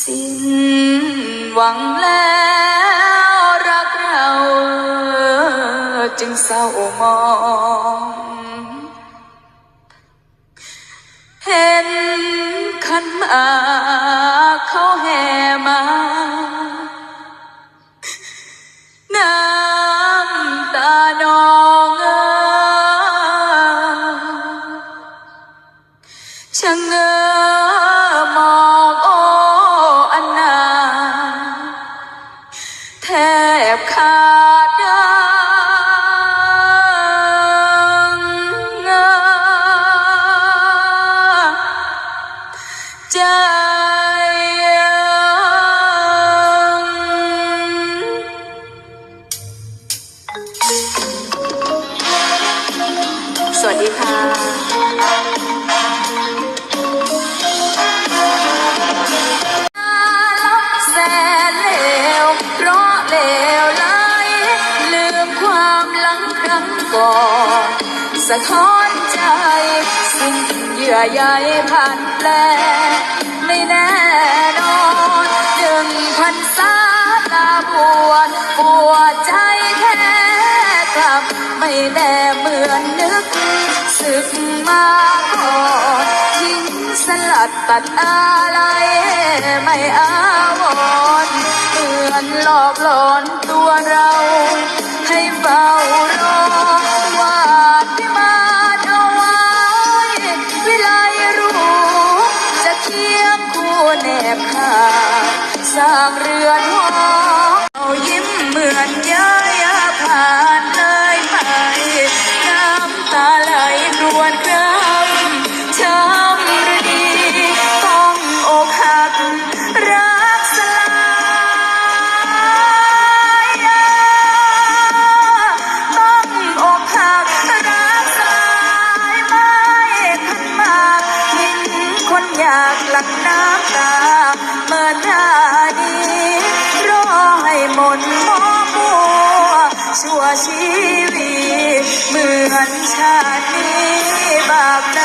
สิ้นหวังแล้วรักเรา จึงเศร้ามอง เห็น อาเขาแห่ วัสดีค่ะสนเลวเพราะเลวไหลลืมความหลังครั้งก่อนสะท้อนใจสิ้นเยื่อใยผ่านแปลไม่แน่นอนหนึ่งพันสาตาบวชปวดใจแท้กลับไม่แน่เหมือนนึกสึก มาก่อนทิ้งสลัดตัดอะไรไม่อาวรเหมือนหลอกหลอนตัวเรา ให้เฝ้ารอวาดที่มาเอาไว้ วิไลรู้ จะเคียงคู่แนบขาสร้างเรือนหอเอายิ้มเหมือนย้า জানি বাবা